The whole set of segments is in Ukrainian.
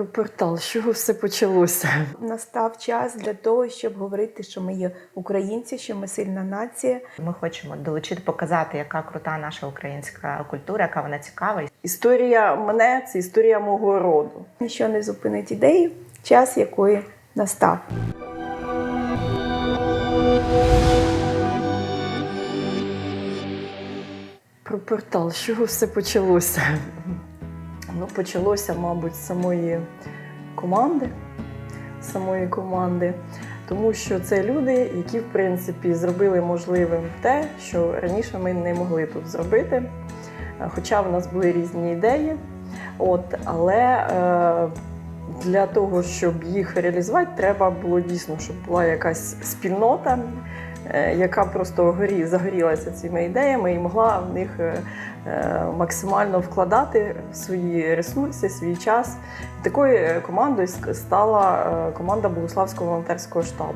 Про портал, з чого все почалося? Настав час для того, щоб говорити, що ми є українці, що ми сильна нація. Ми хочемо долучити, показати, яка крута наша українська культура, яка вона цікава. Історія мене це історія мого роду. Ніщо не зупинить ідеї, час якої настав. Про портал, з чого все почалося? Ну, почалося, мабуть, з самої команди. Самої команди. Тому що це люди, які, в принципі, зробили можливим те, що раніше ми не могли тут зробити. Е, Хоча в нас були різні ідеї. От, але е, для того, щоб їх реалізувати, треба було дійсно, щоб була якась спільнота, е, яка просто горі, загорілася цими ідеями і могла в них е, е, максимально вкладати свої ресурси, свій час. Такою командою стала команда Богославського волонтерського штабу.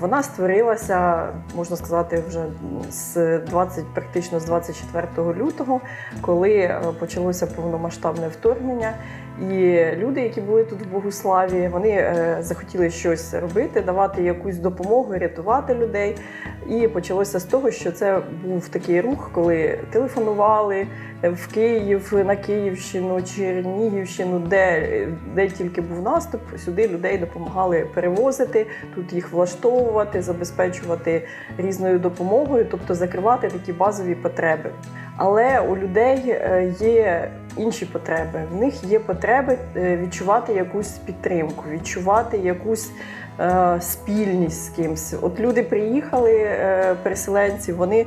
Вона створилася, можна сказати, вже з 20, практично з 24 лютого, коли почалося повномасштабне вторгнення. І люди, які були тут в Богославі, вони е, захотіли щось робити, давати якусь допомогу, рятувати людей. І почалося з того, що це був такий рух, коли телефонували в Київ, на Київщину, Чернігівщину, де, де тільки був наступ, сюди людей допомагали перевозити, тут їх влаштовувати, забезпечувати різною допомогою, тобто закривати такі базові потреби. Але у людей е, є інші потреби. В них є потреби е, відчувати якусь підтримку, відчувати якусь е, спільність з кимсь. От люди приїхали, переселенці, вони.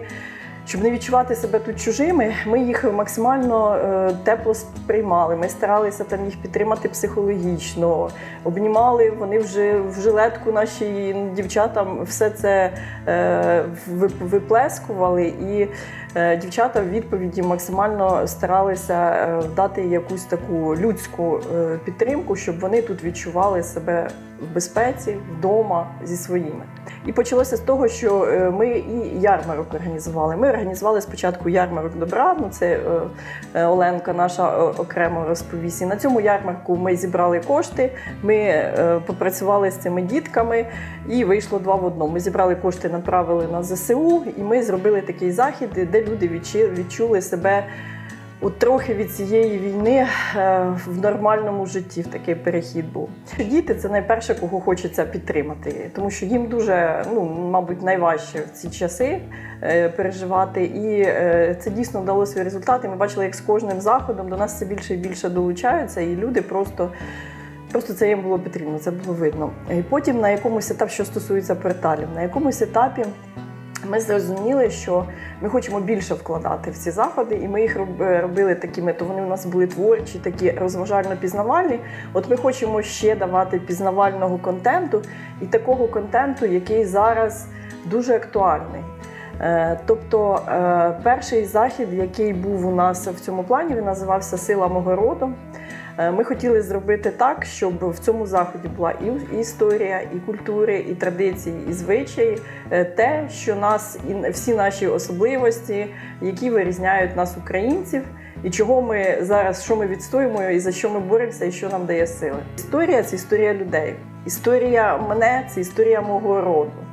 Щоб не відчувати себе тут чужими, ми їх максимально тепло сприймали. Ми старалися там їх підтримати психологічно, обнімали вони вже в жилетку наші дівчатам все це виплескували, і дівчата в відповіді максимально старалися е, дати якусь таку людську е, підтримку, щоб вони тут відчували себе в безпеці, вдома зі своїми. І почалося з того, що е, ми і ярмарок організували. Ми організували спочатку ярмарок добра. Ну це е, е, Оленка наша е, окремо розповість. І на цьому ярмарку ми зібрали кошти. Ми е, попрацювали з цими дітками, і вийшло два в одному. Ми зібрали кошти, направили на ЗСУ, і ми зробили такий захід, де люди відчули себе. От трохи від цієї війни е, в нормальному житті в такий перехід був. Діти це найперше, кого хочеться підтримати, тому що їм дуже, ну мабуть, найважче в ці часи е, переживати. І е, це дійсно дало свої результати. Ми бачили, як з кожним заходом до нас все більше і більше долучаються, і люди просто. Просто це їм було потрібно, це було видно. І потім на якомусь етапі, що стосується порталів, на якомусь етапі ми зрозуміли, що ми хочемо більше вкладати в ці заходи, і ми їх е, робили такими, то вони у нас були творчі, такі розважально-пізнавальні. От ми хочемо ще давати пізнавального контенту і такого контенту, який зараз дуже актуальний. Е, Тобто е, перший захід, який був у нас в цьому плані, він називався Сила мого роду. Е, Ми хотіли зробити так, щоб в цьому заході була і історія, і культури, і традиції, і звичаї, Е, те, що нас і всі наші особливості, які вирізняють нас, українців, і чого ми зараз, що ми відстоюємо, і за що ми боремося, і що нам дає сили. Історія це історія людей. Історія мене це історія мого роду.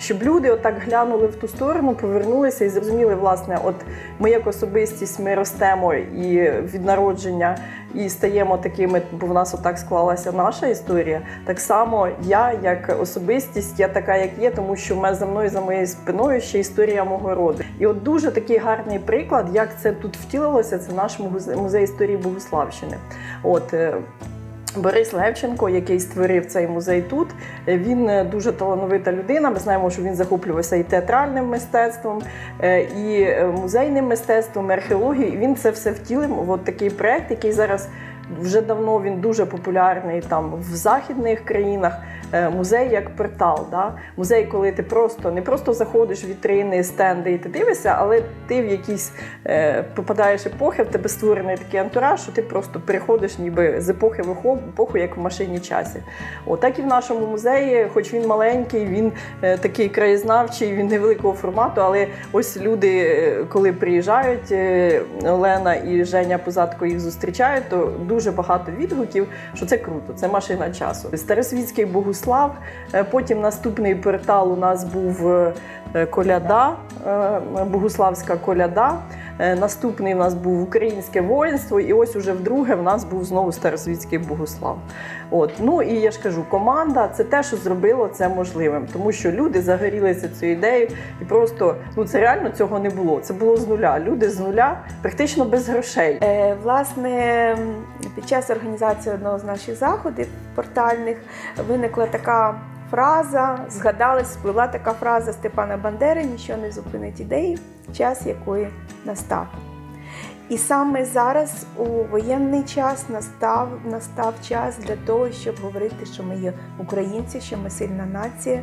Щоб люди отак глянули в ту сторону, повернулися і зрозуміли, власне, от ми як особистість ми ростемо і від народження і стаємо такими, бо в нас отак склалася наша історія. Так само я, як особистість, я така, як є, тому що в мене за мною за моєю спиною ще історія мого роду. І от дуже такий гарний приклад, як це тут втілилося, це наш музей, історії Богославщини. От е, Борис Левченко, який створив цей музей тут, він е, дуже талановита людина. Ми знаємо, що він захоплювався і театральним мистецтвом, е, і е, музейним мистецтвом, і археологією. І він це все втілив от такий проект, який зараз вже давно він дуже популярний там в західних країнах. Е, Музей як портал. Да? Музей, коли ти просто не просто заходиш в вітрини, стенди і ти дивишся, але ти в якісь е, попадаєш епохи, в тебе створений такий антураж, що ти просто переходиш ніби з епохи в епоху, як в машині часі. От так і в нашому музеї, хоч він маленький, він е, такий краєзнавчий, він невеликого формату, але ось люди, е, коли приїжджають, е, Олена і Женя Позадко їх зустрічають, то дуже дуже багато відгуків, що це круто, це машина часу. Старосвітський Богуслав. е, Потім наступний портал у нас був е, е, Коляда, Богуславська Коляда. Е, Наступний у нас був Українське воїнство, і ось уже вдруге в нас був знову Старосвітський Богуслав. От ну і я ж кажу, команда це те, що зробило це можливим, тому що люди загорілися цією ідеєю, і просто ну це реально цього не було. Це було з нуля. Люди з нуля, практично без грошей. Е, Власне, під час організації одного з наших заходів портальних виникла така фраза, згадалась, спливла така фраза Степана Бандери Ніщо не зупинить ідеї, час якої настав. І саме зараз у воєнний час настав, настав час для того, щоб говорити, що ми є українці, що ми сильна нація,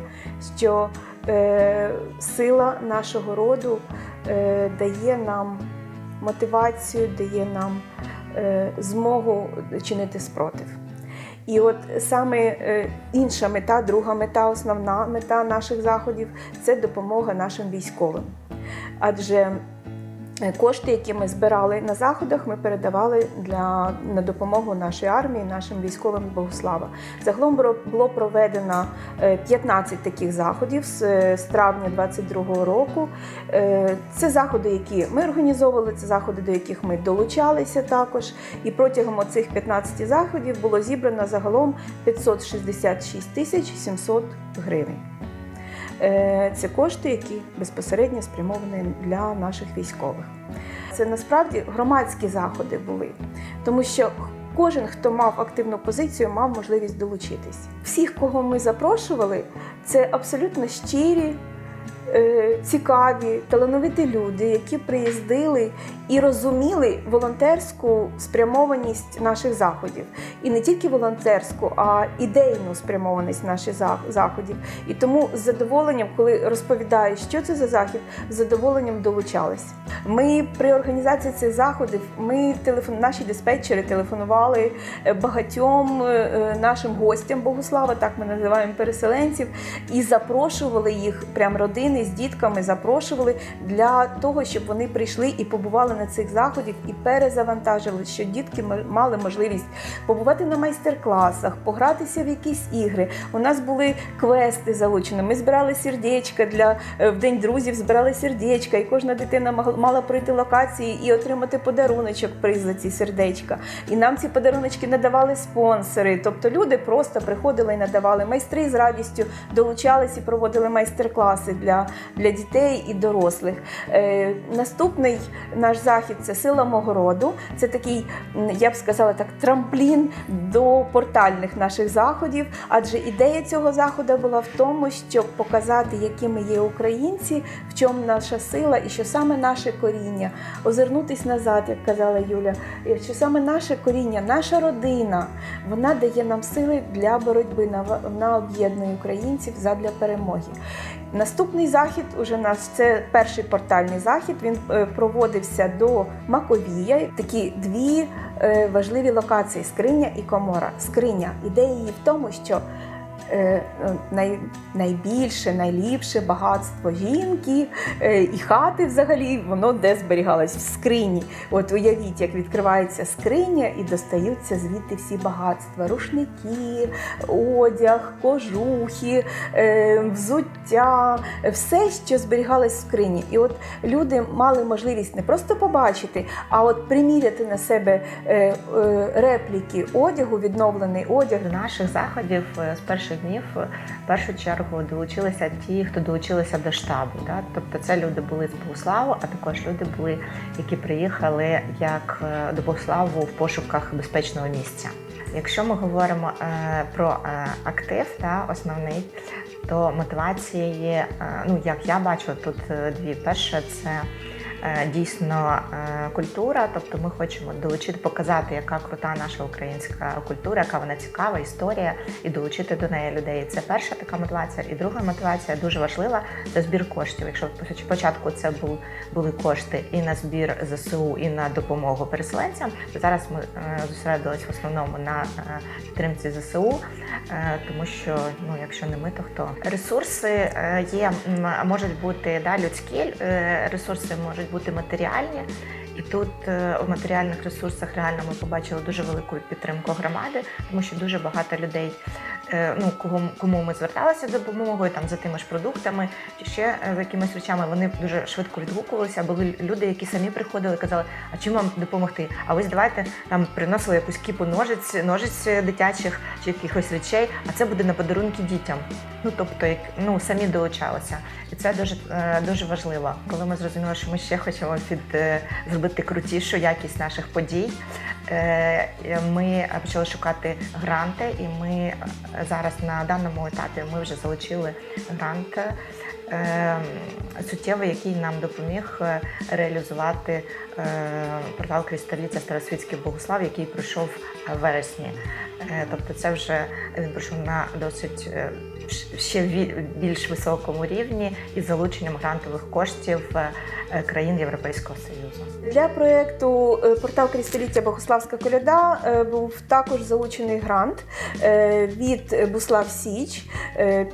що е, сила нашого роду е, дає нам мотивацію, дає нам е, змогу чинити спротив. І от саме е, інша мета, друга мета, основна мета наших заходів це допомога нашим військовим. Адже кошти, які ми збирали на заходах, ми передавали для, на допомогу нашій армії, нашим військовим Богослава. Загалом було- проведено е, 15 таких заходів з, е, травня 22 року. Е, Це заходи, які ми організовували, це заходи, до яких ми долучалися також. І протягом цих 15 заходів було зібрано загалом 566 тисяч 700 гривень. Е, Це кошти, які безпосередньо спрямовані для наших військових. Це насправді громадські заходи були, тому що кожен, хто мав активну позицію, мав можливість долучитись. Всіх, кого ми запрошували, це абсолютно щирі, цікаві, талановиті люди, які приїздили і розуміли волонтерську спрямованість наших заходів. І не тільки волонтерську, а ідейну спрямованість наших заходів. І тому з задоволенням, коли розповідаю, що це за захід, з задоволенням долучались. Ми при організації цих заходів, ми телефон, наші диспетчери телефонували е, багатьом е, е, нашим гостям Богослава, так ми називаємо переселенців, і запрошували їх, прям родини з дітками запрошували для того, щоб вони прийшли і побували на цих заходах і перезавантажили, що дітки мали можливість побувати на майстер-класах, погратися в якісь ігри. У нас були квести залучені. Ми збирали сердечка для е, в день друзів, збирали сердечка, і кожна дитина мала пройти локації і отримати подаруночок приз за ці сердечка. І нам ці подаруночки надавали спонсори. Тобто люди просто приходили і надавали майстри з радістю, долучались і проводили майстер-класи для, для дітей і дорослих. Е, наступний наш захід це сила мого роду. Це такий, я б сказала так, трамплін до портальних наших заходів. Адже ідея цього заходу була в тому, щоб показати, які ми є українці, в чому наша сила, і що саме наше коріння, озирнутись назад, як казала Юля, що саме наше коріння, наша родина, вона дає нам сили для боротьби, на- вона об'єднує українців задля перемоги. Наступний захід уже наш це перший портальний захід. Він е, проводився до Маковія. Такі дві е, важливі локації скриня і комора. Скриня. Ідея її в тому, що найбільше, найліпше багатство жінки е, і хати взагалі воно де зберігалось в скрині. От уявіть, як відкривається скриня і достаються звідти всі багатства: рушники, одяг, кожухи, е, взуття, все, що зберігалось в скрині. І от люди мали можливість не просто побачити, а от приміряти на себе е, е, репліки одягу, відновлений одяг. Наших заходів е, з перших днів е, в першу чергу долучилися ті, хто долучилися до штабу. Да? Тобто це люди були з Богославу, а також люди були, які приїхали як е, до Богославу в пошуках безпечного місця. Якщо ми говоримо е, про актив, да, основний, то мотивація є, ну як я бачу, тут дві. Перше це дійсно е, культура, тобто ми хочемо долучити, показати, яка крута наша українська культура, яка вона цікава, історія, і долучити до неї людей. Це перша така мотивація. І друга мотивація дуже важлива це збір коштів. Якщо спочатку це були кошти і на збір ЗСУ, і на допомогу переселенцям, то зараз ми е, зосередились в основному на е, підтримці ЗСУ, е, тому що ну, якщо не ми, то хто ресурси е, є, можуть бути да, людські е, ресурси, можуть бути матеріальні. І тут в у матеріальних ресурсах реально ми побачили дуже велику підтримку громади, тому що дуже багато людей, е, ну кого кому ми зверталися за допомогою, там за тими ж продуктами чи ще е, за якимись речами, вони дуже швидко відгукувалися. Були люди, які самі приходили, казали, а чим вам допомогти? А ось давайте там приносили якусь кіпу ножиць, ножиць дитячих чи якихось речей, а це буде на подарунки дітям. Ну тобто, як ну самі долучалися, і це дуже е, дуже важливо. Коли ми зрозуміли, що ми ще хочемо під е, зробити крутішу якість наших подій. Е, Ми почали шукати гранти, і ми е, зараз на даному етапі ми вже залучили грант суттєвий, який нам допоміг е, реалізувати е, портал Кристаліця Старосвітський Богослав, який пройшов вересні. Е, Тобто, це вже він пройшов на досить ще більш високому рівні із залученням грантових коштів країн Європейського Союзу. Для проєкту портал Крісталіття Богославська коляда був також залучений грант від Буслав Січ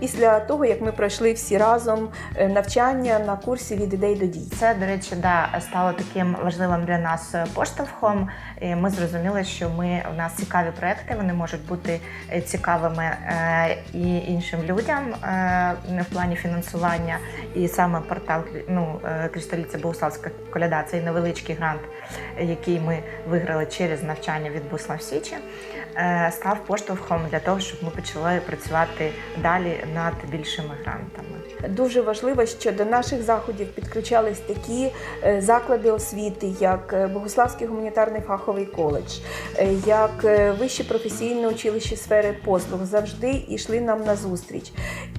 після того, як ми пройшли всі разом е, навчання на курсі від ідей до дій. Це, до речі, да, стало таким важливим для нас е, поштовхом. І ми зрозуміли, що ми у нас цікаві проекти, вони можуть бути е, цікавими і іншим людям в плані фінансування. І саме портал ну, Кристаліця Богославська коляда це невеличкий грант, який ми виграли через навчання від Буслав Січі, став поштовхом для того, щоб ми почали працювати далі над більшими грантами. Дуже важливо, що до наших заходів підключались такі е, заклади освіти, як е, Богославський гуманітарний фаховий коледж, е, як Вище професійне училище сфери послуг завжди йшли нам на зустріч.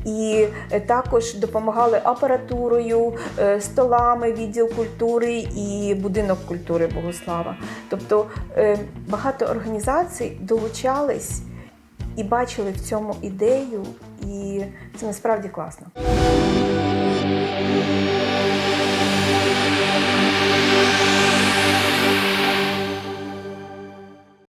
І також допомагали апаратурою, столами, відділ культури і будинок культури Богослава. Тобто багато організацій долучались і бачили в цьому ідею, і це насправді класно. Thank you.